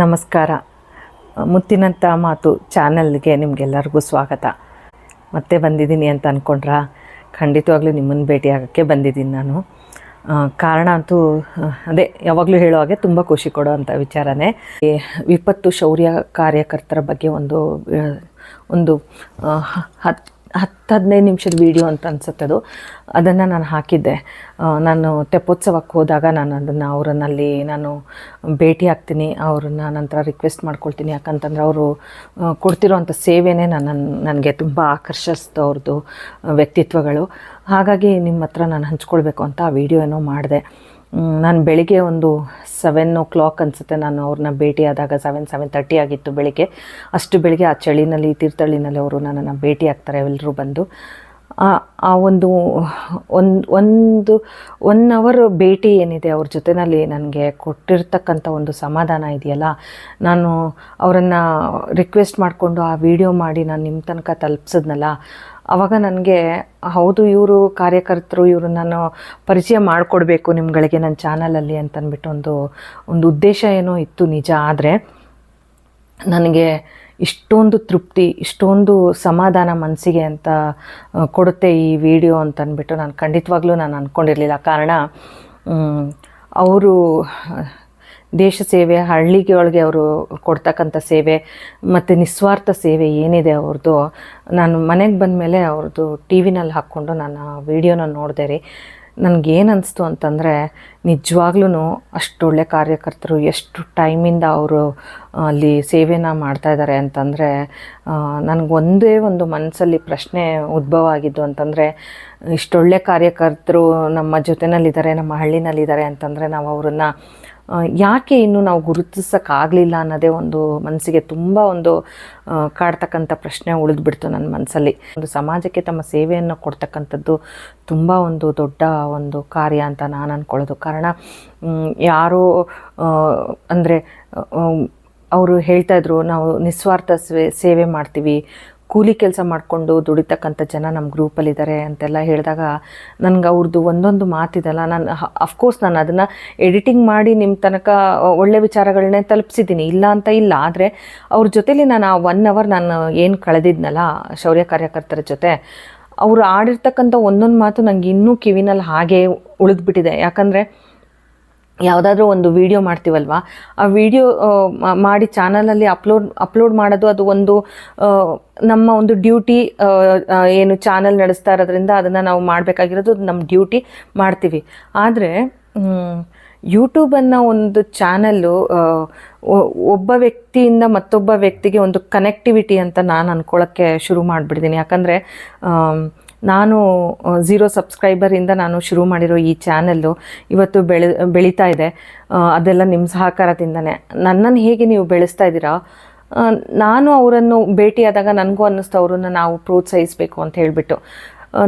ನಮಸ್ಕಾರ. ಮುತ್ತಿನಂಥ ಮಾತು ಚಾನಲ್ಗೆ ನಿಮಗೆಲ್ಲರಿಗೂ ಸ್ವಾಗತ. ಮತ್ತೆ ಬಂದಿದ್ದೀನಿ ಅಂತ ಅಂದ್ಕೊಂಡ್ರಾ ಖಂಡಿತವಾಗ್ಲೂ ನಿಮ್ಮನ್ನು ಭೇಟಿಯಾಗೋಕ್ಕೆ ಬಂದಿದ್ದೀನಿ ನಾನು. ಕಾರಣ ಅಂತೂ ಅದೇ, ಯಾವಾಗಲೂ ಹೇಳೋ ಹಾಗೆ ತುಂಬ ಖುಷಿ ಕೊಡೋ ಅಂಥ ವಿಚಾರನೇ. ವಿಪತ್ತು ಶೌರ್ಯ ಕಾರ್ಯಕರ್ತರ ಬಗ್ಗೆ ಒಂದು ಒಂದು ಹತ್ತು ಹತ್ತು ಹದಿನೈದು ನಿಮಿಷದ ವೀಡಿಯೋ ಅಂತ ಅನ್ಸುತ್ತೆ ಅದು. ಅದನ್ನು ನಾನು ಹಾಕಿದ್ದೆ. ನಾನು ತೆಪ್ಪೋತ್ಸವಕ್ಕೆ ಹೋದಾಗ ನಾನು ಅದನ್ನು ಅವರನ್ನಲ್ಲಿ ನಾನು ಭೇಟಿ ಆಗ್ತೀನಿ, ಅವ್ರನ್ನ ನಂತರ ರಿಕ್ವೆಸ್ಟ್ ಮಾಡ್ಕೊಳ್ತೀನಿ. ಯಾಕಂತಂದ್ರೆ ಅವರು ಕೊಡ್ತಿರೋವಂಥ ಸೇವೆನೇ ನನ್ನ, ನನಗೆ ತುಂಬ ಆಕರ್ಷಿಸ್ತು ಅವ್ರದ್ದು ವ್ಯಕ್ತಿತ್ವಗಳು. ಹಾಗಾಗಿ ನಿಮ್ಮ ಹತ್ರ ನಾನು ಹಂಚ್ಕೊಳ್ಬೇಕು ಅಂತ ಆ ವಿಡಿಯೋ ಏನೋ ಮಾಡಿದೆ. ನಾನು ಬೆಳಿಗ್ಗೆ ಒಂದು ಸೆವೆನ್ ಓ ಕ್ಲಾಕ್ ಅನಿಸುತ್ತೆ. ನಾನು ಅವ್ರನ್ನ ಭೇಟಿಯಾದಾಗ ಸೆವೆನ್ ಸೆವೆನ್ ತರ್ಟಿ ಆಗಿತ್ತು ಬೆಳಿಗ್ಗೆ. ಅಷ್ಟು ಬೆಳಿಗ್ಗೆ ಆ ಚಳಿನಲ್ಲಿ ತೀರ್ಥಳ್ಳಿನಲ್ಲಿ ಅವರು ನನ್ನನ್ನು ಭೇಟಿ ಆಗ್ತಾರೆ ಎಲ್ಲರೂ ಬಂದು. ಆ- ಒಂದು ಒಂದು ಒಂದು ಒನ್ ಅವರ್ ಭೇಟಿ ಏನಿದೆ ಅವ್ರ ಜೊತೆನಲ್ಲಿ ನನಗೆ ಕೊಟ್ಟಿರ್ತಕ್ಕಂಥ ಒಂದು ಸಮಾಧಾನ ಇದೆಯಲ್ಲ, ನಾನು ಅವರನ್ನು ರಿಕ್ವೆಸ್ಟ್ ಮಾಡಿಕೊಂಡು ಆ ವಿಡಿಯೋ ಮಾಡಿ ನಾನು ನಿಮ್ಮ ತನಕ ತಲುಪಿಸಿದ್ನಲ್ಲ ಆವಾಗ ನನಗೆ, ಹೌದು ಇವರು ಕಾರ್ಯಕರ್ತರು, ಇವರು ನಾನು ಪರಿಚಯ ಮಾಡಿಕೊಡ್ಬೇಕು ನಿಮ್ಗಳಿಗೆ ನನ್ನ ಚಾನಲಲ್ಲಿ ಅಂತಂದ್ಬಿಟ್ಟು ಒಂದು ಒಂದು ಉದ್ದೇಶ ಏನೋ ಇತ್ತು ನಿಜ. ಆದರೆ ನನಗೆ ಇಷ್ಟೊಂದು ತೃಪ್ತಿ, ಇಷ್ಟೊಂದು ಸಮಾಧಾನ ಮನಸ್ಸಿಗೆ ಅಂತ ಕೊಡುತ್ತೆ ಈ ವಿಡಿಯೋ ಅಂತಂದ್ಬಿಟ್ಟು ನಾನು ಖಂಡಿತವಾಗ್ಲೂ ನಾನು ಅಂದ್ಕೊಂಡಿರಲಿಲ್ಲ ಕಾರಣ ಅವರು ದೇಶ ಸೇವೆ, ಹಳ್ಳಿಗೆ ಒಳಗೆ ಅವರು ಕೊಡ್ತಕ್ಕಂಥ ಸೇವೆ, ಮತ್ತು ನಿಸ್ವಾರ್ಥ ಸೇವೆ ಏನಿದೆ ಅವ್ರದ್ದು, ನಾನು ಮನೆಗೆ ಬಂದ ಮೇಲೆ ಅವ್ರದ್ದು ಟಿ ವಿನಲ್ಲಿ ಹಾಕ್ಕೊಂಡು ನಾನು ಆ ವಿಡಿಯೋನ ನೋಡಿದೆ ರೀ. ನನಗೇನು ಅನಿಸ್ತು ಅಂತಂದರೆ ನಿಜವಾಗ್ಲೂ ಅಷ್ಟೊಳ್ಳೆ ಕಾರ್ಯಕರ್ತರು, ಎಷ್ಟು ಟೈಮಿಂದ ಅವರು ಅಲ್ಲಿ ಸೇವೆನ ಮಾಡ್ತಾ ಇದ್ದಾರೆ ಅಂತಂದರೆ ನನಗೊಂದೇ ಒಂದೇ ಮನಸ್ಸಲ್ಲಿ ಪ್ರಶ್ನೆ ಉದ್ಭವ ಆಗಿದ್ದು ಅಂತಂದರೆ, ಇಷ್ಟೊಳ್ಳೆ ಕಾರ್ಯಕರ್ತರು ನಮ್ಮ ಜೊತೆನಲ್ಲಿದ್ದಾರೆ ನಮ್ಮ ಹಳ್ಳಿನಲ್ಲಿದ್ದಾರೆ ಅಂತಂದರೆ ನಾವು ಅವರನ್ನು ಯಾಕೆ ಇನ್ನು ನಾವು ಗುರುತಿಸೋಕ್ಕಾಗಲಿಲ್ಲ ಅನ್ನೋದೇ ಒಂದು ಮನಸ್ಸಿಗೆ ತುಂಬ ಒಂದು ಕಾಡ್ತಕ್ಕಂಥ ಪ್ರಶ್ನೆ ಉಳಿದ್ಬಿಡ್ತು ನನ್ನ ಮನಸ್ಸಲ್ಲಿ. ಒಂದು ಸಮಾಜಕ್ಕೆ ತಮ್ಮ ಸೇವೆಯನ್ನು ಕೊಡ್ತಕ್ಕಂಥದ್ದು ತುಂಬ ಒಂದು ದೊಡ್ಡ ಒಂದು ಕಾರ್ಯ ಅಂತ ನಾನು ಅಂದ್ಕೊಳ್ಳೋದು ಕಾರಣ ಯಾರೋ ಅಂದರೆ ಅವರು ಹೇಳ್ತಾಯಿದ್ರು ನಾವು ನಿಸ್ವಾರ್ಥ ಸೇವೆ ಮಾಡ್ತೀವಿ. ಕೂಲಿ ಕೆಲಸ ಮಾಡಿಕೊಂಡು ದುಡಿತಕ್ಕಂಥ ಜನ ನಮ್ಮ ಗ್ರೂಪಲ್ಲಿದ್ದಾರೆ ಅಂತೆಲ್ಲ ಹೇಳಿದಾಗ ನನಗೆ ಅವ್ರದ್ದು ಒಂದೊಂದು ಮಾತಿದೆಲ್ಲ. ನಾನು ಅಫ್ಕೋರ್ಸ್ ನಾನು ಅದನ್ನು ಎಡಿಟಿಂಗ್ ಮಾಡಿ ನಿಮ್ಮ ತನಕ ಒಳ್ಳೆ ವಿಚಾರಗಳನ್ನೇ ತಲುಪಿಸಿದ್ದೀನಿ. ಇಲ್ಲ ಅಂತ ಇಲ್ಲ. ಆದರೆ ಅವ್ರ ಜೊತೇಲಿ ನಾನು ಆ ಒನ್ ಅವರ್ ನಾನು ಏನು ಕಳೆದಿದ್ನಲ್ಲ, ಶೌರ್ಯ ಕಾರ್ಯಕರ್ತರ ಜೊತೆ, ಅವರು ಆಡಿರ್ತಕ್ಕಂಥ ಒಂದೊಂದು ಮಾತು ನನಗೆ ಇನ್ನೂ ಕಿವಿನಲ್ಲಿ ಹಾಗೆ ಉಳಿದ್ಬಿಟ್ಟಿದೆ. ಯಾಕಂದರೆ ಯಾವುದಾದ್ರೂ ಒಂದು ವಿಡಿಯೋ ಮಾಡ್ತೀವಲ್ವ? ಆ ವಿಡಿಯೋ ಮಾಡಿ ಚಾನಲಲ್ಲಿ ಅಪ್ಲೋಡ್ ಅಪ್ಲೋಡ್ ಮಾಡೋದು ಅದು ಒಂದು ನಮ್ಮ ಒಂದು ಡ್ಯೂಟಿ ಏನು ಚಾನಲ್ ನಡೆಸ್ತಾ ಇರೋದ್ರಿಂದ ಅದನ್ನು ನಾವು ಮಾಡಬೇಕಾಗಿರೋದು ನಮ್ಮ ಡ್ಯೂಟಿ ಮಾಡ್ತೀವಿ. ಆದರೆ ಯೂಟ್ಯೂಬನ್ನು ಒಂದು ಚಾನಲ್ಲು ಒಬ್ಬ ವ್ಯಕ್ತಿಯಿಂದ ಮತ್ತೊಬ್ಬ ವ್ಯಕ್ತಿಗೆ ಒಂದು ಕನೆಕ್ಟಿವಿಟಿ ಅಂತ ನಾನು ಅಂದ್ಕೊಳ್ಳೋಕ್ಕೆ ಶುರು ಮಾಡಿಬಿಡ್ತೀನಿ. ಯಾಕಂದರೆ ನಾನು ಝೀರೋ ಸಬ್ಸ್ಕ್ರೈಬರಿಂದ ನಾನು ಶುರು ಮಾಡಿರೋ ಈ ಚಾನಲ್ಲು ಇವತ್ತು ಬೆಳೆ, ಬೆಳೀತಾ ಇದೆ. ಅದೆಲ್ಲ ನಿಮ್ಮ ಸಹಕಾರದಿಂದನೇ. ನನ್ನನ್ನು ಹೇಗೆ ನೀವು ಬೆಳೆಸ್ತಾ ಇದ್ದೀರಾ? ನಾನು ಅವರನ್ನು ಭೇಟಿಯಾದಾಗ ನನಗೂ ಅನ್ನಿಸ್ತು ಅವರನ್ನು ನಾವು ಪ್ರೋತ್ಸಾಹಿಸಬೇಕು ಅಂತ ಹೇಳಿಬಿಟ್ಟು.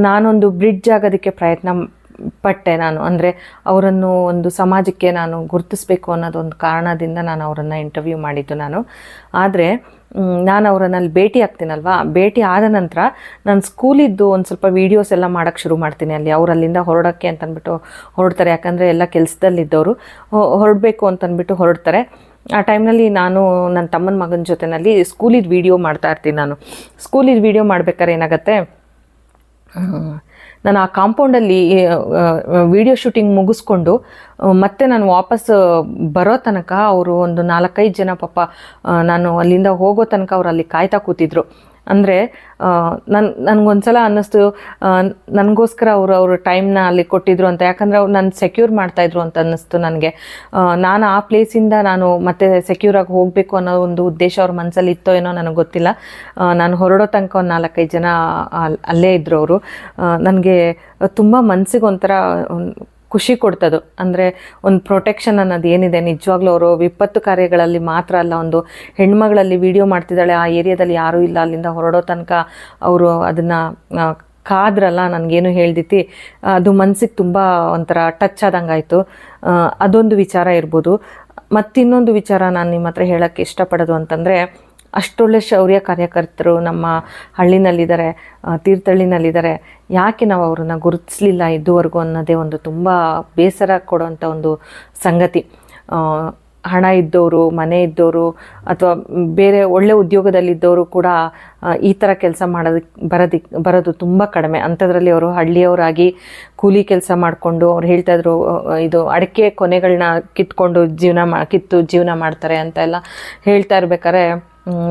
ನಾನೊಂದು ಬ್ರಿಡ್ಜ್ ಆಗೋದಕ್ಕೆ ಪ್ರಯತ್ನ ಪಟ್ಟೆ ನಾನು. ಅಂದರೆ ಅವರನ್ನು ಒಂದು ಸಮಾಜಕ್ಕೆ ನಾನು ಗುರುತಿಸಬೇಕು ಅನ್ನೋದೊಂದು ಕಾರಣದಿಂದ ನಾನು ಅವರನ್ನು ಇಂಟರ್ವ್ಯೂ ಮಾಡಿದ್ದು ನಾನು. ಆದರೆ ನಾನು ಅವರನ್ನು ಅಲ್ಲಿ ಭೇಟಿ ಆಗ್ತೀನಲ್ವಾ? ಭೇಟಿ ಆದ ನಂತರ ನಾನು ಸ್ಕೂಲಿದ್ದು ಒಂದು ಸ್ವಲ್ಪ ವೀಡಿಯೋಸ್ ಎಲ್ಲ ಮಾಡೋಕ್ಕೆ ಶುರು ಮಾಡ್ತೀನಿ ಅಲ್ಲಿ ಅವ್ರು ಅಲ್ಲಿಂದ ಹೊರಡೋಕ್ಕೆ ಅಂತಂದ್ಬಿಟ್ಟು ಹೊರಡ್ತಾರೆ. ಯಾಕಂದರೆ ಎಲ್ಲ ಕೆಲಸದಲ್ಲಿದ್ದವರು ಹೊರಡಬೇಕು ಅಂತಂದ್ಬಿಟ್ಟು ಹೊರಡ್ತಾರೆ. ಆ ಟೈಮ್ನಲ್ಲಿ ನಾನು ನನ್ನ ತಮ್ಮನ ಮಗನ ಜೊತೆನಲ್ಲಿ ಸ್ಕೂಲಿದ್ದು ವೀಡಿಯೋ ಮಾಡ್ತಾ ಇರ್ತೀನಿ ನಾನು. ಸ್ಕೂಲಿದ್ದು ವೀಡಿಯೋ ಮಾಡ್ಬೇಕಾದ್ರೆ ಏನಾಗುತ್ತೆ? ನಾನು ಆ ಕಾಂಪೌಂಡಲ್ಲಿ ವೀಡಿಯೋ ಶೂಟಿಂಗ್ ಮುಗಿಸ್ಕೊಂಡು ಮತ್ತೆ ನಾನು ವಾಪಸ್ ಬರೋ ತನಕ ಅವರು ಒಂದು ನಾಲ್ಕೈದು ಜನ ಪಾಪ ನಾನು ಅಲ್ಲಿಂದ ಹೋಗೋ ತನಕ ಅವರು ಅಲ್ಲಿ ಕಾಯ್ತಾ ಕೂತಿದ್ರು. ಅಂದರೆ ನನ್ನ ನನಗೊಂದ್ಸಲ ಅನ್ನಿಸ್ತು ನನಗೋಸ್ಕರ ಅವರು ಅವರು ಟೈಮ್ನ ಅಲ್ಲಿ ಕೊಟ್ಟಿದ್ರು ಅಂತ. ಯಾಕಂದರೆ ಅವ್ರು ನಾನು ಸೆಕ್ಯೂರ್ ಮಾಡ್ತಾಯಿದ್ರು ಅಂತ ಅನ್ನಿಸ್ತು ನನಗೆ. ನಾನು ಆ ಪ್ಲೇಸಿಂದ ನಾನು ಮತ್ತೆ ಸೆಕ್ಯೂರಾಗಿ ಹೋಗಬೇಕು ಅನ್ನೋ ಒಂದು ಉದ್ದೇಶ ಅವ್ರ ಮನಸ್ಸಲ್ಲಿ ಇತ್ತೋ ಏನೋ ನನಗೆ ಗೊತ್ತಿಲ್ಲ. ನಾನು ಹೊರಡೋ ತನಕ ಒಂದು ನಾಲ್ಕೈದು ಜನ ಅಲ್- ಅಲ್ಲೇ ಇದ್ದರು ಅವರು. ನನಗೆ ತುಂಬ ಮನಸ್ಸಿಗೆ ಒಂಥರ ಖುಷಿ ಕೊಡ್ತದು. ಅಂದರೆ ಒಂದು ಪ್ರೊಟೆಕ್ಷನ್ ಅನ್ನೋದು ಏನಿದೆ? ನಿಜವಾಗ್ಲೂ ಅವರು ವಿಪತ್ತು ಕಾರ್ಯಗಳಲ್ಲಿ ಮಾತ್ರ ಅಲ್ಲ, ಒಂದು ಹೆಣ್ಮಗಳಲ್ಲಿ ವಿಡಿಯೋ ಮಾಡ್ತಿದ್ದಾಳೆ, ಆ ಏರಿಯಾದಲ್ಲಿ ಯಾರೂ ಇಲ್ಲ, ಅಲ್ಲಿಂದ ಹೊರಡೋ ತನಕ ಅವರು ಅದನ್ನು ಕಾದ್ರಲ್ಲ, ನನಗೇನು ಹೇಳ್ದಿತಿ? ಅದು ಮನಸ್ಸಿಗೆ ತುಂಬ ಒಂಥರ ಟಚ್ ಆದಂಗಾಯಿತು. ಅದೊಂದು ವಿಚಾರ ಇರ್ಬೋದು. ಮತ್ತಿನ್ನೊಂದು ವಿಚಾರ ನಾನು ನಿಮ್ಮ ಹತ್ರ ಹೇಳೋಕ್ಕೆ ಇಷ್ಟಪಡೋದು ಅಂತಂದರೆ ಅಷ್ಟೊಳ್ಳೆ ಶೌರ್ಯ ಕಾರ್ಯಕರ್ತರು ನಮ್ಮ ಹಳ್ಳಿನಲ್ಲಿದ್ದಾರೆ ತೀರ್ಥಹಳ್ಳಿನಲ್ಲಿದ್ದಾರೆ. ಯಾಕೆ ನಾವು ಅವ್ರನ್ನ ಗುರುತಿಸಲಿಲ್ಲ ಇದುವರೆಗೂ ಅನ್ನೋದೇ ಒಂದು ತುಂಬ ಬೇಸರ ಕೊಡುವಂಥ ಒಂದು ಸಂಗತಿ. ಹಣ ಇದ್ದವರು ಮನೆ ಇದ್ದವರು ಅಥವಾ ಬೇರೆ ಒಳ್ಳೆ ಉದ್ಯೋಗದಲ್ಲಿದ್ದವರು ಕೂಡ ಈ ಥರ ಕೆಲಸ ಮಾಡೋದಕ್ಕೆ ಬರೋದಕ್ಕೆ ಬರೋದು ತುಂಬ ಕಡಿಮೆ. ಅಂಥದ್ರಲ್ಲಿ ಅವರು ಹಳ್ಳಿಯವರಾಗಿ ಕೂಲಿ ಕೆಲಸ ಮಾಡಿಕೊಂಡು ಅವ್ರು ಹೇಳ್ತಾಯಿದ್ರು ಇದು ಅಡಿಕೆ ಕೊನೆಗಳನ್ನ ಕಿತ್ಕೊಂಡು ಜೀವನ ಮಾ, ಕಿತ್ತು ಜೀವನ ಮಾಡ್ತಾರೆ ಅಂತ ಎಲ್ಲ ಹೇಳ್ತಾ ಇರ್ಬೇಕಾದ್ರೆ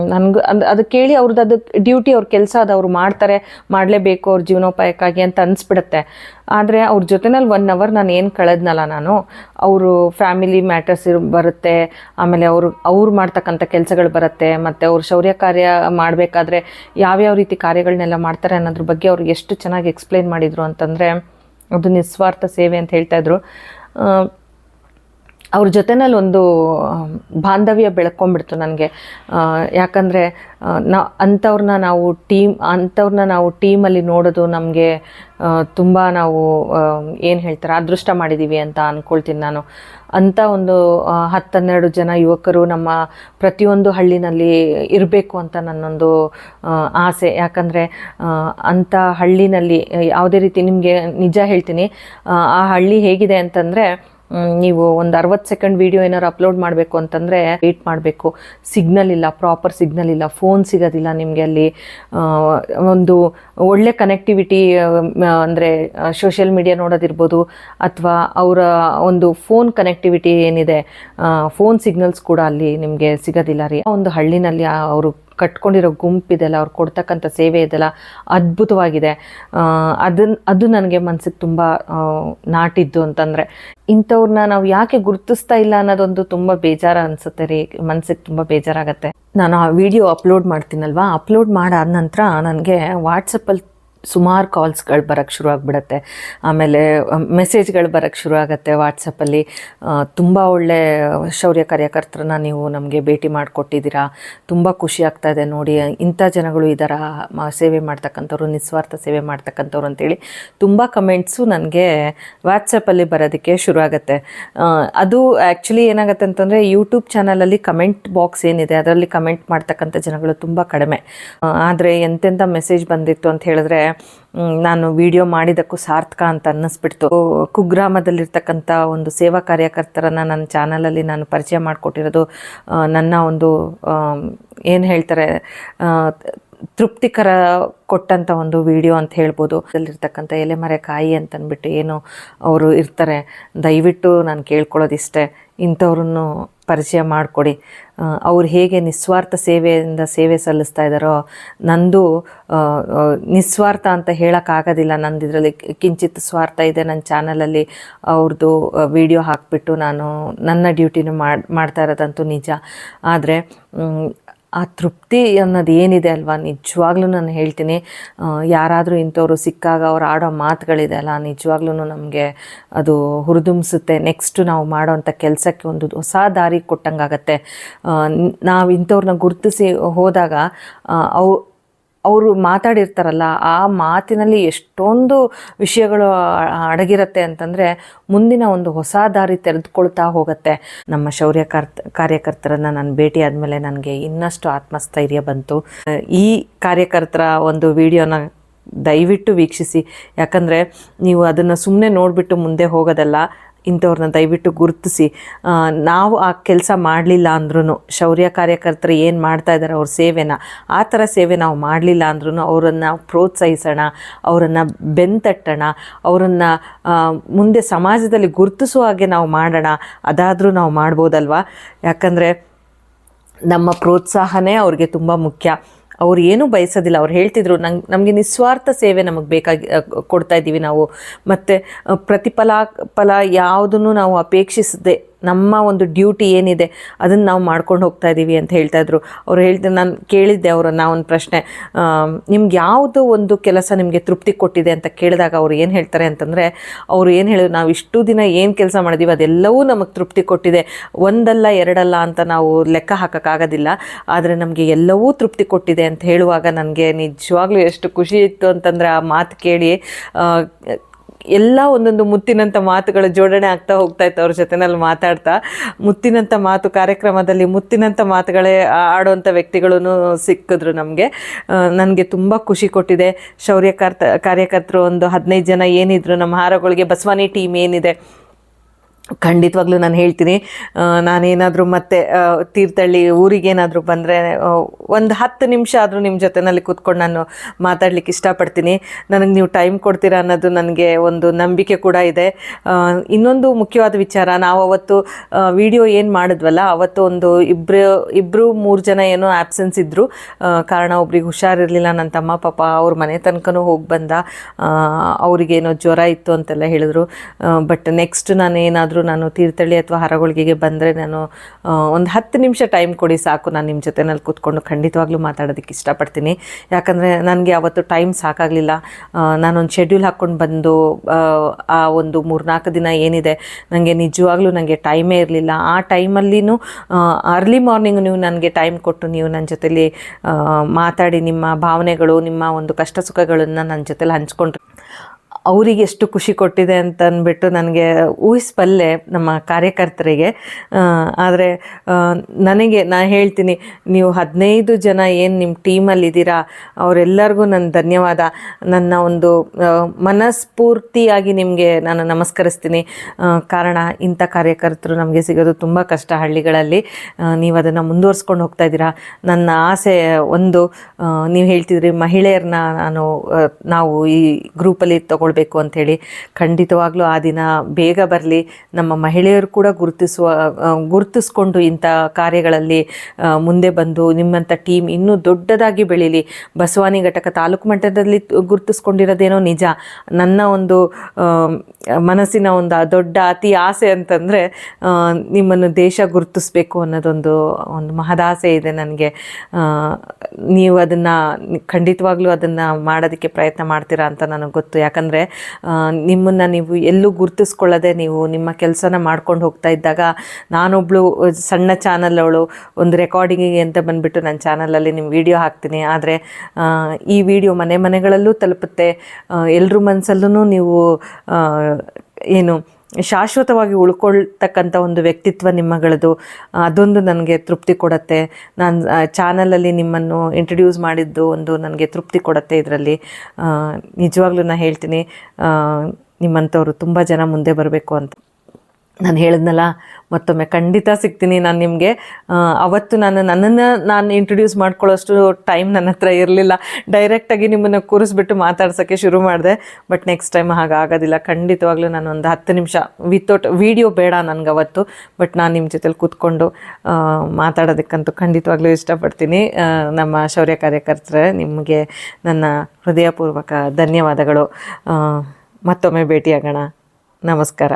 ನನಗೂ ಅದು ಅದು ಕೇಳಿ ಅವ್ರದ್ದು ಅದು ಡ್ಯೂಟಿ ಅವ್ರ ಕೆಲಸ ಅದು ಅವ್ರು ಮಾಡ್ತಾರೆ ಮಾಡಲೇಬೇಕು ಅವ್ರ ಜೀವನೋಪಾಯಕ್ಕಾಗಿ ಅಂತ ಅನಿಸ್ಬಿಡುತ್ತೆ. ಆದರೆ ಅವ್ರ ಜೊತೆನಲ್ಲಿ ಒನ್ ಅವರ್ ನಾನು ಏನು ಕಳೆದ್ನಲ್ಲ ನಾನು ಅವರು ಫ್ಯಾಮಿಲಿ ಮ್ಯಾಟರ್ಸ್ ಬರುತ್ತೆ ಆಮೇಲೆ ಅವರು ಅವ್ರು ಮಾಡ್ತಕ್ಕಂಥ ಕೆಲಸಗಳು ಬರುತ್ತೆ ಮತ್ತು ಅವ್ರು ಶೌರ್ಯ ಕಾರ್ಯ ಮಾಡಬೇಕಾದ್ರೆ ಯಾವ್ಯಾವ ರೀತಿ ಕಾರ್ಯಗಳನ್ನೆಲ್ಲ ಮಾಡ್ತಾರೆ ಅನ್ನೋದ್ರ ಬಗ್ಗೆ ಅವ್ರು ಎಷ್ಟು ಚೆನ್ನಾಗಿ ಎಕ್ಸ್ಪ್ಲೈನ್ ಮಾಡಿದರು ಅಂತಂದರೆ ಅದು ನಿಸ್ವಾರ್ಥ ಸೇವೆ ಅಂತ ಹೇಳ್ತಾ ಇದ್ರು. ಆ, ಅವ್ರ ಜೊತೆನಲ್ಲಿ ಒಂದು ಬಾಂಧವ್ಯ ಬೆಳ್ಕೊಂಬಿಡ್ತು ನನಗೆ. ಯಾಕಂದರೆ ನಾ ಅಂಥವ್ರನ್ನ ನಾವು ಟೀಮ್ ಅಂಥವ್ರನ್ನ ನಾವು ಟೀಮಲ್ಲಿ ನೋಡೋದು ನಮಗೆ ತುಂಬ ನಾವು ಏನು ಹೇಳ್ತಾರೆ ಅದೃಷ್ಟ ಮಾಡಿದ್ದೀವಿ ಅಂತ ಅಂದ್ಕೊಳ್ತೀನಿ ನಾನು. ಅಂಥ ಒಂದು ಹತ್ತನ್ನೆರಡು ಜನ ಯುವಕರು ನಮ್ಮ ಪ್ರತಿಯೊಂದು ಹಳ್ಳಿನಲ್ಲಿ ಇರಬೇಕು ಅಂತ ನನ್ನೊಂದು ಆಸೆ. ಯಾಕಂದರೆ ಅಂಥ ಹಳ್ಳಿನಲ್ಲಿ ಯಾವುದೇ ರೀತಿ ನಿಮಗೆ ನಿಜ ಹೇಳ್ತೀನಿ ಆ, ಹಳ್ಳಿ ಹೇಗಿದೆ ಅಂತಂದರೆ ನೀವು ಒಂದು ಅರವತ್ತು ಸೆಕೆಂಡ್ ವಿಡಿಯೋ ಏನಾರು ಅಪ್ಲೋಡ್ ಮಾಡಬೇಕು ಅಂತಂದರೆ ವೇಟ್ ಮಾಡಬೇಕು. ಸಿಗ್ನಲ್ ಇಲ್ಲ ಪ್ರಾಪರ್ ಸಿಗ್ನಲ್ ಇಲ್ಲ ಫೋನ್ ಸಿಗೋದಿಲ್ಲ ನಿಮಗೆ ಅಲ್ಲಿ. ಒಂದು ಒಳ್ಳೆ ಕನೆಕ್ಟಿವಿಟಿ ಅಂದರೆ ಸೋಷಿಯಲ್ ಮೀಡಿಯಾ ನೋಡೋದಿರ್ಬೋದು, ಅಥವಾ ಅವರ ಒಂದು ಫೋನ್ ಕನೆಕ್ಟಿವಿಟಿ ಏನಿದೆ ಫೋನ್ ಸಿಗ್ನಲ್ಸ್ ಕೂಡ ಅಲ್ಲಿ ನಿಮಗೆ ಸಿಗೋದಿಲ್ಲ ರೀ. ಒಂದು ಹಳ್ಳಿನಲ್ಲಿ ಅವರು ಕಟ್ಕೊಂಡಿರೋ ಗುಂಪಿದೆಲ್ಲ ಅವ್ರು ಕೊಡ್ತಕ್ಕಂಥ ಸೇವೆ ಇದೆಲ್ಲ ಅದ್ಭುತವಾಗಿದೆ. ಅದನ್ನ ಅದು ನನಗೆ ಮನಸ್ಸಿಗೆ ತುಂಬ ನಾಟಿದ್ದು ಅಂತಂದರೆ ಇಂಥವ್ರನ್ನ ನಾವು ಯಾಕೆ ಗುರುತಿಸ್ತಾ ಇಲ್ಲ ಅನ್ನೋದೊಂದು ತುಂಬ ಬೇಜಾರ ಅನಿಸುತ್ತೆ ರೀ ಮನಸ್ಸಿಗೆ ತುಂಬ ಬೇಜಾರಾಗತ್ತೆ. ನಾನು ಆ ವಿಡಿಯೋ ಅಪ್ಲೋಡ್ ಮಾಡ್ತೀನಲ್ವಾ? ಅಪ್ಲೋಡ್ ಮಾಡಾದ ನಂತರ ನನಗೆ ವಾಟ್ಸಪ್ಪಲ್ಲಿ ಸುಮಾರು ಕಾಲ್ಸ್ಗಳು ಬರೋಕ್ಕೆ ಶುರು ಆಗಿಬಿಡತ್ತೆ ಆಮೇಲೆ ಮೆಸೇಜ್ಗಳು ಬರೋಕ್ಕೆ ಶುರು ಆಗುತ್ತೆ ವಾಟ್ಸಪ್ಪಲ್ಲಿ ತುಂಬ ಒಳ್ಳೆ ಶೌರ್ಯ ಕಾರ್ಯಕರ್ತರನ್ನ ನೀವು ನಮಗೆ ಭೇಟಿ ಮಾಡಿಕೊಟ್ಟಿದ್ದೀರಾ. ತುಂಬ ಖುಷಿ ಆಗ್ತಾ ಇದೆ ನೋಡಿ. ಇಂಥ ಜನಗಳು ಈ ಥರ ಸೇವೆ ಮಾಡ್ತಕ್ಕಂಥವ್ರು, ನಿಸ್ವಾರ್ಥ ಸೇವೆ ಮಾಡ್ತಕ್ಕಂಥವ್ರು ಅಂತೇಳಿ ತುಂಬ ಕಮೆಂಟ್ಸು ನನಗೆ ವಾಟ್ಸಪ್ಪಲ್ಲಿ ಬರೋದಕ್ಕೆ ಶುರು ಆಗುತ್ತೆ ಅದು ಆ್ಯಕ್ಚುಲಿ ಏನಾಗುತ್ತೆ ಅಂತಂದರೆ ಯೂಟ್ಯೂಬ್ ಚಾನಲಲ್ಲಿ ಕಮೆಂಟ್ ಬಾಕ್ಸ್ ಏನಿದೆ ಅದರಲ್ಲಿ ಕಮೆಂಟ್ ಮಾಡ್ತಕ್ಕಂಥ ಜನಗಳು ತುಂಬ ಕಡಿಮೆ. ಆದರೆ ಎಂತೆಂಥ ಮೆಸೇಜ್ ಬಂದಿತ್ತು ಅಂತ ಹೇಳಿದ್ರೆ ನಾನು ವಿಡಿಯೋ ಮಾಡಿದ್ದಕ್ಕೂ ಸಾರ್ಥಕ ಅಂತ ಅನ್ನಿಸ್ಬಿಡ್ತು. ಕುಗ್ರಾಮದಲ್ಲಿರ್ತಕ್ಕಂಥ ಒಂದು ಸೇವಾ ಕಾರ್ಯಕರ್ತರನ್ನ ನನ್ನ ಚಾನಲಲ್ಲಿ ನಾನು ಪರಿಚಯ ಮಾಡಿಕೊಟ್ಟಿರೋದು ನನ್ನ ಒಂದು ಏನು ಹೇಳ್ತಾರೆ ತೃಪ್ತಿಕರ ಕೊಟ್ಟಂಥ ಒಂದು ವಿಡಿಯೋ ಅಂತ ಹೇಳ್ಬೋದು. ಅಲ್ಲಿರ್ತಕ್ಕಂಥ ಎಲೆಮರೆ ಕಾಯಿ ಅಂತಂದ್ಬಿಟ್ಟು ಏನು ಅವರು ಇರ್ತಾರೆ. ದಯವಿಟ್ಟು ನಾನು ಕೇಳ್ಕೊಳ್ಳೋದಿಷ್ಟೇ. ಇಂಥವ್ರನ್ನು ಪರಿಚಯ ಮಾಡಿಕೊಡಿ. ಅವ್ರು ಹೇಗೆ ನಿಸ್ವಾರ್ಥ ಸೇವೆಯಿಂದ ಸೇವೆ ಸಲ್ಲಿಸ್ತಾ ಇದ್ದಾರೋ, ನಂದು ನಿಸ್ವಾರ್ಥ ಅಂತ ಹೇಳೋಕ್ಕಾಗೋದಿಲ್ಲ. ನಂದು ಇದರಲ್ಲಿ ಕಿಂಚಿತ್ ಸ್ವಾರ್ಥ ಇದೆ ನನ್ನ ಚಾನಲಲ್ಲಿ. ಅವ್ರದ್ದು ವಿಡಿಯೋ ಹಾಕಿಬಿಟ್ಟು ನಾನು ನನ್ನ ಡ್ಯೂಟಿನೂ ಮಾಡಿ, ಮಾಡ್ತಾ ಇರೋದಂತೂ ನಿಜ. ಆದರೆ ಆ ತೃಪ್ತಿ ಅನ್ನೋದು ಏನಿದೆ ಅಲ್ವಾ? ನಿಜವಾಗ್ಲೂ ನಾನು ಹೇಳ್ತೀನಿ ಯಾರಾದರೂ ಇಂಥವ್ರು ಸಿಕ್ಕಾಗ ಅವ್ರು ಆಡೋ ಮಾತುಗಳಿದೆ ಅಲ್ಲ, ನಿಜವಾಗ್ಲೂ ನಮಗೆ ಅದು ಹುರಿದುಂಬಿಸುತ್ತೆ ನೆಕ್ಸ್ಟ್ ನಾವು ಮಾಡೋವಂಥ ಕೆಲಸಕ್ಕೆ ಒಂದು ಹೊಸ ದಾರಿ ಕೊಟ್ಟಂಗಾಗತ್ತೆ. ನಾವು ಇಂಥವ್ರನ್ನ ಗುರುತಿಸಿ ಹೋದಾಗ ಅವು ಅವರು ಮಾತಾಡಿರ್ತಾರಲ್ಲ, ಆ ಮಾತಿನಲ್ಲಿ ಎಷ್ಟೊಂದು ವಿಷಯಗಳು ಅಡಗಿರುತ್ತೆ ಅಂತಂದರೆ ಮುಂದಿನ ಒಂದು ಹೊಸ ದಾರಿ ತೆರೆದುಕೊಳ್ತಾ ಹೋಗುತ್ತೆ. ನಮ್ಮ ಶೌರ್ಯ ಕಾರ್ತ, ಕಾರ್ಯಕರ್ತರನ್ನು ನಾನು ಭೇಟಿ ಆದಮೇಲೆ ನನಗೆ ಇನ್ನಷ್ಟು ಆತ್ಮಸ್ಥೈರ್ಯ ಬಂತು. ಈ ಕಾರ್ಯಕರ್ತರ ಒಂದು ವಿಡಿಯೋನ ದಯವಿಟ್ಟು ವೀಕ್ಷಿಸಿ. ಯಾಕಂದರೆ ನೀವು ಅದನ್ನು ಸುಮ್ಮನೆ ನೋಡಿಬಿಟ್ಟು ಮುಂದೆ ಹೋಗೋದಲ್ಲ ಇಂಥವ್ರನ್ನ ದಯವಿಟ್ಟು ಗುರುತಿಸಿ. ನಾವು ಆ ಕೆಲಸ ಮಾಡಲಿಲ್ಲ ಅಂದ್ರೂ ಶೌರ್ಯ ಕಾರ್ಯಕರ್ತರು ಏನು ಮಾಡ್ತಾ ಇದ್ದಾರೆ ಅವ್ರ ಸೇವೆನ, ಆ ಥರ ಸೇವೆ ನಾವು ಮಾಡಲಿಲ್ಲ ಅಂದ್ರೂ ಅವರನ್ನು ಪ್ರೋತ್ಸಾಹಿಸೋಣ, ಅವರನ್ನು ಬೆಂತಟ್ಟೋಣ, ಅವರನ್ನು ಮುಂದೆ ಸಮಾಜದಲ್ಲಿ ಗುರುತಿಸುವ ಹಾಗೆ ನಾವು ಮಾಡೋಣ, ಅದಾದರೂ ನಾವು ಮಾಡ್ಬೋದಲ್ವಾ? ಯಾಕಂದರೆ ನಮ್ಮ ಪ್ರೋತ್ಸಾಹನೇ ಅವ್ರಿಗೆ ತುಂಬ ಮುಖ್ಯ. ಅವ್ರು ಏನೂ ಬಯಸೋದಿಲ್ಲ. ಅವ್ರು ಹೇಳ್ತಿದ್ರು, ನಂಗೆ, ನಮಗೆ ನಿಸ್ವಾರ್ಥ ಸೇವೆ ನಮಗೆ ಬೇಕಾಗಿ ಕೊಡ್ತಾ ಇದ್ದೀವಿ ನಾವು. ಮತ್ತು ಪ್ರತಿಫಲ ಫಲ ಯಾವುದನ್ನು ನಾವು ಅಪೇಕ್ಷಿಸದೆ ನಮ್ಮ ಒಂದು ಡ್ಯೂಟಿ ಏನಿದೆ ಅದನ್ನು ನಾವು ಮಾಡ್ಕೊಂಡು ಹೋಗ್ತಾ ಇದ್ದೀವಿ ಅಂತ ಹೇಳ್ತಾ ಇದ್ರು. ಅವ್ರು ಹೇಳ್ತ ನಾನು ಕೇಳಿದ್ದೆ ಅವರನ್ನ ಒಂದು ಪ್ರಶ್ನೆ ನಿಮ್ಗೆ ಯಾವುದು ಒಂದು ಕೆಲಸ ನಿಮಗೆ ತೃಪ್ತಿ ಕೊಟ್ಟಿದೆ ಅಂತ ಕೇಳಿದಾಗ ಅವ್ರು ಏನು ಹೇಳ್ತಾರೆ ಅಂತಂದರೆ, ಅವ್ರು ಏನು ಹೇಳಿದ್ರು ನಾವು ಇಷ್ಟು ದಿನ ಏನು ಕೆಲಸ ಮಾಡಿದ್ದೀವಿ ಅದೆಲ್ಲವೂ ನಮಗೆ ತೃಪ್ತಿ ಕೊಟ್ಟಿದೆ. ಒಂದಲ್ಲ ಎರಡಲ್ಲ ಅಂತ ನಾವು ಲೆಕ್ಕ ಹಾಕೋಕ್ಕಾಗೋದಿಲ್ಲ. ಆದರೆ ನಮಗೆ ಎಲ್ಲವೂ ತೃಪ್ತಿ ಕೊಟ್ಟಿದೆ ಅಂತ ಹೇಳುವಾಗ ನನಗೆ ನಿಜವಾಗ್ಲೂ ಎಷ್ಟು ಖುಷಿ ಇತ್ತು ಅಂತಂದರೆ ಆ ಮಾತು ಕೇಳಿ ಎಲ್ಲ ಒಂದೊಂದು ಮುತ್ತಿನಂಥ ಮಾತುಗಳ ಜೋಡಣೆ ಆಗ್ತಾ ಹೋಗ್ತಾ ಇತ್ತು ಅವ್ರ ಜೊತೆನಲ್ಲಿ ಮಾತಾಡ್ತಾ. ಮುತ್ತಿನಂಥ ಮಾತು ಕಾರ್ಯಕ್ರಮದಲ್ಲಿ ಮುತ್ತಿನಂಥ ಮಾತುಗಳೇ ಆಡುವಂಥ ವ್ಯಕ್ತಿಗಳೂ ಸಿಕ್ಕಿದ್ರು ನಮಗೆ. ನನಗೆ ತುಂಬ ಖುಷಿ ಕೊಟ್ಟಿದೆ. ಶೌರ್ಯ ಕಾರ್ತ ಕಾರ್ಯಕರ್ತರು ಒಂದು ಹದಿನೈದು ಜನ ಏನಿದ್ರು, ನಮ್ಮ ಹಾರಗಳಿಗೆ ಬಸವಾನಿ ಟೀಮ್ ಏನಿದೆ. ಖಂಡಿತವಾಗ್ಲೂ ನಾನು ಹೇಳ್ತೀನಿ. ನಾನೇನಾದರೂ ಮತ್ತೆ ತೀರ್ಥಹಳ್ಳಿ ಊರಿಗೇನಾದರೂ ಬಂದರೆ ಒಂದು ಹತ್ತು ನಿಮಿಷ ಆದರೂ ನಿಮ್ಮ ಜೊತೆನಲ್ಲಿ ಕೂತ್ಕೊಂಡು ನಾನು ಮಾತಾಡ್ಲಿಕ್ಕೆ ಇಷ್ಟಪಡ್ತೀನಿ. ನನಗೆ ನೀವು ಟೈಮ್ ಕೊಡ್ತೀರಾ ಅನ್ನೋದು ನನಗೆ ಒಂದು ನಂಬಿಕೆ ಕೂಡ ಇದೆ. ಇನ್ನೊಂದು ಮುಖ್ಯವಾದ ವಿಚಾರ, ನಾವು ಅವತ್ತು ವಿಡಿಯೋ ಏನು ಮಾಡಿದ್ವಲ್ಲ, ಅವತ್ತು ಒಂದು ಇಬ್ಬರು ಇಬ್ಬರು ಮೂರು ಜನ ಏನೋ ಆ್ಯಬ್ಸೆನ್ಸ್ ಇದ್ದರು ಕಾರಣ ಒಬ್ರಿಗೆ ಹುಷಾರಿರಲಿಲ್ಲ ನನ್ನ ತಮ್ಮ ಪಾಪ ಅವ್ರ ಮನೆ ತನಕನೂ ಹೋಗಿ ಬಂದ. ಅವ್ರಿಗೇನೋ ಜ್ವರ ಇತ್ತು ಅಂತೆಲ್ಲ ಹೇಳಿದ್ರು. ಬಟ್ ನೆಕ್ಸ್ಟ್ ನಾನು ಏನಾದರೂ ನಾನು ತೀರ್ಥಳ್ಳಿ ಅಥವಾ ಹರಗೋಳ್ಗೆಗೆ ಬಂದರೆ ನಾನು ಒಂದು ಹತ್ತು ನಿಮಿಷ ಟೈಮ್ ಕೊಡಿ ಸಾಕು ನಾನು ನಿಮ್ಮ ಜೊತೆನಲ್ಲಿ ಕೂತ್ಕೊಂಡು. ಖಂಡಿತವಾಗ್ಲೂ ಮಾತಾಡೋದಕ್ಕೆ ಇಷ್ಟಪಡ್ತೀನಿ. ಯಾಕಂದರೆ ನನಗೆ ಅವತ್ತು ಟೈಮ್ ಸಾಕಾಗಲಿಲ್ಲ. ನಾನೊಂದು ಶೆಡ್ಯೂಲ್ ಹಾಕ್ಕೊಂಡು ಬಂದು, ಆ ಒಂದು ಮೂರ್ನಾಲ್ಕು ದಿನ ಏನಿದೆ ನನಗೆ ನಿಜವಾಗ್ಲೂ ನನಗೆ ಟೈಮೇ ಇರಲಿಲ್ಲ. ಆ ಟೈಮಲ್ಲಿನೂ ಅರ್ಲಿ ಮಾರ್ನಿಂಗ್ ನೀವು ನನಗೆ ಟೈಮ್ ಕೊಟ್ಟು ನೀವು ನನ್ನ ಜೊತೇಲಿ ಮಾತಾಡಿ ನಿಮ್ಮ ಭಾವನೆಗಳು, ನಿಮ್ಮ ಒಂದು ಕಷ್ಟ ಸುಖಗಳನ್ನು ನನ್ನ ಜೊತೆಲಿ ಹಂಚ್ಕೊಂಡ್ರೆ. ಅವರಿಗೆ ಎಷ್ಟು ಖುಷಿ ಕೊಟ್ಟಿದೆ ಅಂತ ಅಂದ್ಬಿಟ್ಟು ನನಗೆ ಊಹಿಸ್ಬಲ್ಲೆ ನಮ್ಮ ಕಾರ್ಯಕರ್ತರಿಗೆ. ಆದರೆ ನನಗೆ ನಾನು ಹೇಳ್ತೀನಿ, ನೀವು ಹದಿನೈದು ಜನ ಏನು ನಿಮ್ಮ ಟೀಮಲ್ಲಿ ಇದ್ದೀರಾ ಅವರೆಲ್ಲರಿಗೂ ನನ್ನ ಧನ್ಯವಾದ. ನನ್ನ ಒಂದು ಮನಸ್ಫೂರ್ತಿಯಾಗಿ ನಿಮಗೆ ನಾನು ನಮಸ್ಕರಿಸ್ತೀನಿ. ಕಾರಣ ಇಂಥ ಕಾರ್ಯಕರ್ತರು ನಮಗೆ ಸಿಗೋದು ತುಂಬ ಕಷ್ಟ ಹಳ್ಳಿಗಳಲ್ಲಿ. ನೀವು ಅದನ್ನು ಮುಂದುವರ್ಸ್ಕೊಂಡು ಹೋಗ್ತಾ ಇದ್ದೀರಾ. ನನ್ನ ಆಸೆ ಒಂದು ನೀವು ಹೇಳ್ತಿದ್ರಿ ಮಹಿಳೆಯರನ್ನ ನಾನು ನಾವು ಈ ಗ್ರೂಪಲ್ಲಿ ತಗೊಳ್ಬೇಕು ಅಂಥೇಳಿ ಖಂಡಿತವಾಗ್ಲೂ ಆ ದಿನ ಬೇಗ ಬರಲಿ. ನಮ್ಮ ಮಹಿಳೆಯರು ಕೂಡ ಗುರುತಿಸುವ ಗುರುತಿಸ್ಕೊಂಡು ಇಂಥ ಕಾರ್ಯಗಳಲ್ಲಿ ಮುಂದೆ ಬಂದು ನಿಮ್ಮಂಥ ಟೀಮ್ ಇನ್ನೂ ದೊಡ್ಡದಾಗಿ ಬೆಳೀಲಿ. ಬಸವಾನಿ ಘಟಕ ತಾಲೂಕು ಮಟ್ಟದಲ್ಲಿ ಗುರುತಿಸ್ಕೊಂಡಿರೋದೇನೋ ನಿಜ. ನನ್ನ ಒಂದು ಮನಸ್ಸಿನ ಒಂದು ದೊಡ್ಡ ಅತಿ ಆಸೆ ಅಂತಂದರೆ ನಿಮ್ಮನ್ನು ದೇಶ ಗುರುತಿಸ್ಬೇಕು ಅನ್ನೋದೊಂದು, ಒಂದು ಮಹದಾಸೆ ಇದೆ ನನಗೆ. ನೀವು ಅದನ್ನು ಖಂಡಿತವಾಗ್ಲೂ ಅದನ್ನು ಮಾಡೋದಕ್ಕೆ ಪ್ರಯತ್ನ ಮಾಡ್ತೀರಾ ಅಂತ ನನಗೆ ಗೊತ್ತು. ಯಾಕಂದರೆ ನಿಮ್ಮನ್ನು ನೀವು ಎಲ್ಲೂ ಗುರುತಿಸ್ಕೊಳ್ಳದೆ ನೀವು ನಿಮ್ಮ ಕೆಲಸನ ಮಾಡ್ಕೊಂಡು ಹೋಗ್ತಾ ಇದ್ದಾಗ, ನಾನೊಬ್ಳು ಸಣ್ಣ ಚಾನಲ್ ಅವಳು ಒಂದು ರೆಕಾರ್ಡಿಂಗಿಗೆ ಅಂತ ಬಂದುಬಿಟ್ಟು ನನ್ನ ಚಾನಲಲ್ಲಿ ನಿಮ್ಮ ವಿಡಿಯೋ ಹಾಕ್ತೀನಿ. ಆದರೆ ಈ ವಿಡಿಯೋ ಮನೆ ಮನೆಗಳಲ್ಲೂ ತಲುಪುತ್ತೆ. ಎಲ್ಲರೂ ಮನಸ್ಸಲ್ಲೂ ನೀವು ಏನು ಶಾಶ್ವತವಾಗಿ ಉಳ್ಕೊಳ್ತಕ್ಕಂಥ ಒಂದು ವ್ಯಕ್ತಿತ್ವ ನಿಮ್ಮಗಳದು ಅದೊಂದು ನನಗೆ ತೃಪ್ತಿ ಕೊಡುತ್ತೆ. ನಾನು ಚಾನಲಲ್ಲಿ ನಿಮ್ಮನ್ನು ಇಂಟ್ರಡ್ಯೂಸ್ ಮಾಡಿದ್ದು ಒಂದು ನನಗೆ ತೃಪ್ತಿ ಕೊಡುತ್ತೆ ಇದರಲ್ಲಿ. ನಿಜವಾಗ್ಲೂ ನಾನು ಹೇಳ್ತೀನಿ ನಿಮ್ಮಂಥವ್ರು ತುಂಬ ಜನ ಮುಂದೆ ಬರಬೇಕು ಅಂತ. ನಾನು ಹೇಳಿದ್ನಲ್ಲ, ಮತ್ತೊಮ್ಮೆ ಖಂಡಿತ ಸಿಗ್ತೀನಿ ನಾನು ನಿಮಗೆ. ಅವತ್ತು ನಾನು ನನ್ನನ್ನು ನಾನು ಇಂಟ್ರೊಡ್ಯೂಸ್ ಮಾಡ್ಕೊಳ್ಳೋಷ್ಟು ಟೈಮ್ ನನ್ನ ಹತ್ರ ಇರಲಿಲ್ಲ. ಡೈರೆಕ್ಟಾಗಿ ನಿಮ್ಮನ್ನು ಕೂರಿಸ್ಬಿಟ್ಟು ಮಾತಾಡ್ಸೋಕ್ಕೆ ಶುರು ಮಾಡಿದೆ. ಬಟ್ ನೆಕ್ಸ್ಟ್ ಟೈಮ್ ಹಾಗಾಗೋದಿಲ್ಲ ಖಂಡಿತವಾಗ್ಲೂ ನಾನು ಒಂದು ಹತ್ತು ನಿಮಿಷ ವಿತೌಟ್ ವೀಡಿಯೋ ಬೇಡ ನನಗೆ ಅವತ್ತು. ಬಟ್ ನಾನು ನಿಮ್ಮ ಜೊತೆಲಿ ಕೂತ್ಕೊಂಡು ಮಾತಾಡೋದಕ್ಕಂತೂ ಖಂಡಿತವಾಗ್ಲೂ ಇಷ್ಟಪಡ್ತೀನಿ. ನಮ್ಮ ಶೌರ್ಯ ಕಾರ್ಯಕರ್ತರೆ, ನಿಮಗೆ ನನ್ನ ಹೃದಯಪೂರ್ವಕ ಧನ್ಯವಾದಗಳು. ಮತ್ತೊಮ್ಮೆ ಭೇಟಿಯಾಗೋಣ. ನಮಸ್ಕಾರ.